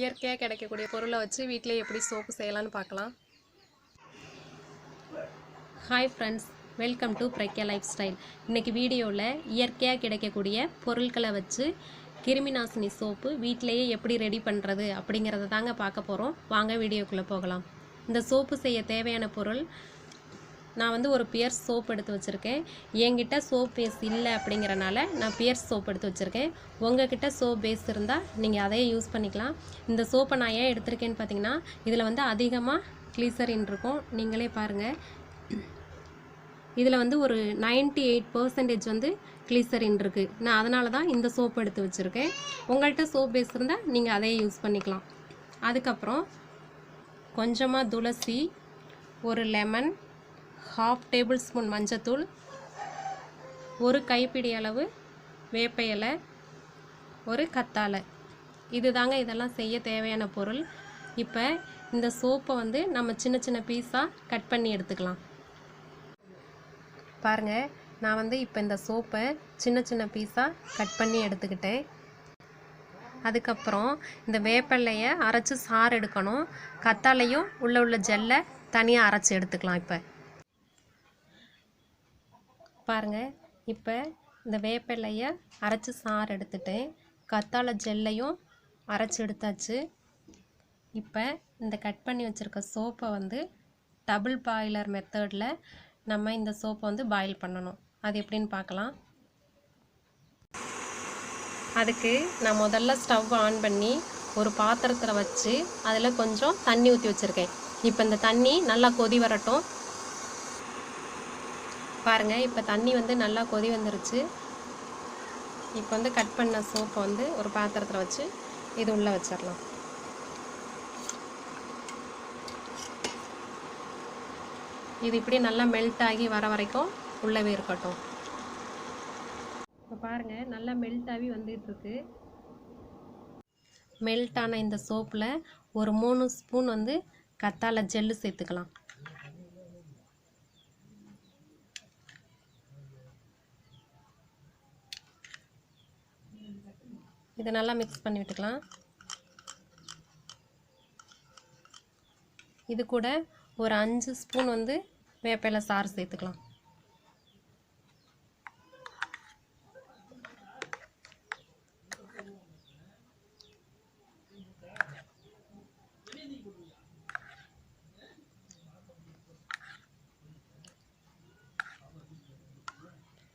இயற்கையாக கிடைக்கக்கூடிய பொருளை வச்சு வீட்டிலே எப்படி சோப்பு செய்யலாம்னு பார்க்கலாம். Hi friends welcome to Pragya life style இன்றைக்கி வீடியோவில் இயற்கையாக கிடைக்கக்கூடிய பொருட்களை வச்சு கிருமிநாசினி சோப்பு வீட்டிலேயே எப்படி ரெடி பண்ணுறது அப்படிங்கிறத தாங்க பார்க்க போகிறோம் வாங்க வீடியோக்குள்ளே போகலாம். இந்த சோப்பு செய்ய தேவையான பொருள் நான் வந்து ஒரு பியர்ஸ் சோப் எடுத்து வச்சுருக்கேன். என்கிட்ட சோப் பேஸ் இல்லை அப்படிங்கிறனால நான் பியர்ஸ் சோப் எடுத்து வச்சுருக்கேன். உங்ககிட்ட சோப் பேஸ் இருந்தால் நீங்கள் அதையே யூஸ் பண்ணிக்கலாம். இந்த சோப்பை நான் ஏன் எடுத்திருக்கேன்னு பார்த்தீங்கன்னா இதில் வந்து அதிகமாக கிளீசரின் இருக்கும். நீங்களே பாருங்கள் இதில் வந்து ஒரு 98% எயிட் பர்சன்டேஜ் வந்து கிளிசரின் இருக்குது நான் அதனால தான் இந்த சோப் எடுத்து வச்சுருக்கேன். உங்கள்கிட்ட சோப் பேஸ் இருந்தால் நீங்கள் அதையே யூஸ் பண்ணிக்கலாம். அதுக்கப்புறம் கொஞ்சமாக துளசி ஒரு லெமன் ஹாஃப் டேபிள் ஸ்பூன் மஞ்சத்தூள் ஒரு கைப்பிடி அளவு வேப்ப இலை ஒரு கத்தாழை. இது தாங்க இதெல்லாம் செய்ய தேவையான பொருள். இப்போ இந்த சோப்பை வந்து நம்ம சின்ன சின்ன பீஸாக கட் பண்ணி எடுத்துக்கலாம். பாருங்கள் நான் வந்து இப்போ இந்த சோப்பை சின்ன சின்ன பீஸாக கட் பண்ணி எடுத்துக்கிட்டேன். அதுக்கப்புறம் இந்த வேப்பிலையை அரைச்சி சாறு எடுக்கணும். கத்தாலையும் உள்ளே உள்ள ஜெல்லை தனியாக அரைச்சி எடுத்துக்கலாம் இப்போ. பாருங்கள் இப்போ இந்த வேப்பிலையை அரைச்சி சாறு எடுத்துட்டேன் கத்தாழை ஜெல்லையும் அரைச்சி எடுத்தாச்சு. இப்போ இந்த கட் பண்ணி வச்சுருக்க சோப்பை வந்து டபுள் பாய்லர் மெத்தடில் நம்ம இந்த சோப்பை வந்து பாயில் பண்ணணும். அது எப்படின்னு பார்க்கலாம். அதுக்கு நான் முதல்ல ஸ்டவ் ஆன் பண்ணி ஒரு பாத்திரத்தில் வச்சு அதில் கொஞ்சம் தண்ணி ஊற்றி வச்சுருக்கேன். இப்போ இந்த தண்ணி நல்லா கொதி வரட்டும். பாருங்கள் இப்போ தண்ணி வந்து நல்லா கொதி வந்துருச்சு. இப்போ வந்து கட் பண்ண சோப்பை வந்து ஒரு பாத்திரத்தில் வச்சு இது உள்ளே வச்சிடலாம் இது இப்படி நல்லா மெல்ட் ஆகி வர வரைக்கும் உள்ளவே இருக்கட்டும். இப்போ பாருங்கள் நல்லா மெல்ட் ஆகி வந்துட்டுருக்கு மெல்ட் ஆன இந்த சோப்பில் ஒரு மூணு ஸ்பூன் வந்து கத்தாழை ஜெல்லு சேர்த்துக்கலாம். இதை நல்லா மிக்ஸ் பண்ணி விட்டுக்கலாம். இது கூட ஒரு அஞ்சு ஸ்பூன் வந்து வேப்பிலை சாறு சேர்த்துக்கலாம்.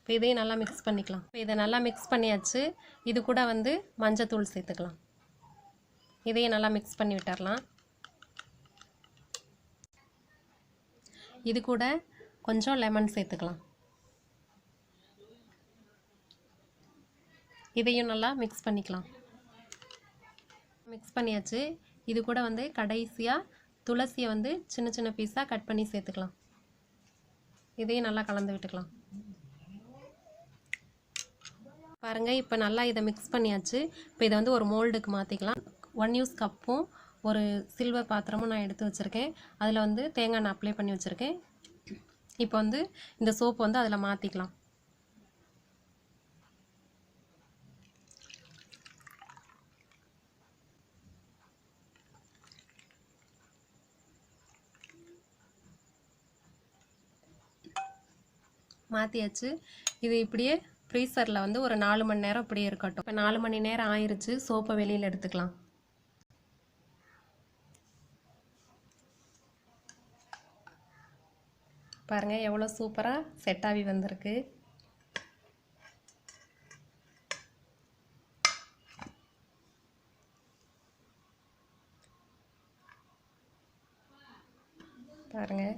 இப்போ இதையும் நல்லா மிக்ஸ் பண்ணிக்கலாம். இப்போ இதை நல்லா மிக்ஸ் பண்ணியாச்சு. இது கூட வந்து மஞ்சத்தூள் சேர்த்துக்கலாம். இதையும் நல்லா மிக்ஸ் பண்ணி விட்டுறலாம். இது கூட கொஞ்சம் லெமன் சேர்த்துக்கலாம். இதையும் நல்லா மிக்ஸ் பண்ணிக்கலாம். மிக்ஸ் பண்ணியாச்சு. இது கூட வந்து கடைசியாக துளசியை வந்து சின்ன சின்ன பீஸாக கட் பண்ணி சேர்த்துக்கலாம். இதையும் நல்லா கலந்து விட்டுக்கலாம். பாருங்கள் இப்போ நல்லா இதை மிக்ஸ் பண்ணியாச்சு. இப்போ இதை வந்து ஒரு மோல்டுக்கு மாற்றிக்கலாம் ஒன் யூஸ் கப்பும் ஒரு சில்வர் பாத்திரமும் நான் எடுத்து வச்சுருக்கேன். அதில் வந்து தேங்காய் எண்ணெய் அப்ளை பண்ணி வச்சுருக்கேன். இப்போ வந்து இந்த சோப்பு வந்து அதில் மாற்றிக்கலாம் மாற்றியாச்சு இது இப்படியே ஃப்ரீசரில் வந்து ஒரு நாலு மணி நேரம் அப்படியே இருக்கட்டும். இப்போ நாலு மணி நேரம் ஆயிடுச்சு சோப்பை வெளியில் எடுத்துக்கலாம். பாருங்கள் எவ்வளோ சூப்பராக செட் ஆகி வந்திருக்கு. பாருங்கள்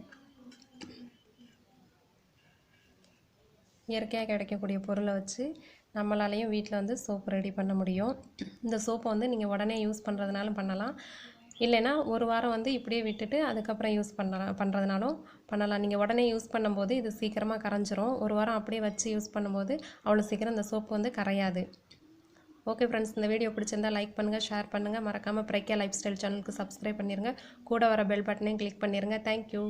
இயற்கையாக கிடைக்கக்கூடிய பொருளை வச்சு நம்மளாலையும் வீட்டில் வந்து சோப்பு ரெடி பண்ண முடியும். இந்த சோப்பை வந்து நீங்கள் உடனே யூஸ் பண்ணுறதுனாலும் பண்ணலாம். இல்லைன்னா ஒரு வாரம் வந்து இப்படியே விட்டுட்டு அதுக்கப்புறம் யூஸ் பண்ணலாம் பண்ணுறதுனாலும் பண்ணலாம். நீங்கள் உடனே யூஸ் பண்ணும்போது இது சீக்கிரமாக கரைஞ்சிரும். ஒரு வாரம் அப்படியே வச்சு யூஸ் பண்ணும்போது அவ்வளோ சீக்கிரம் இந்த சோப்பு வந்து கரையாது. ஓகே ஃப்ரெண்ட்ஸ் இந்த வீடியோ பிடிச்சிருந்தா லைக் பண்ணுங்கள் ஷேர் பண்ணுங்கள் மறக்காமல் பிரக்யா லைஃப் ஸ்டைல் சேனலுக்கு சப்ஸ்கிரைப் பண்ணிடுங்க கூட வர பெல் பட்டனையும் கிளிக் பண்ணிடுங்க தேங்க்யூ.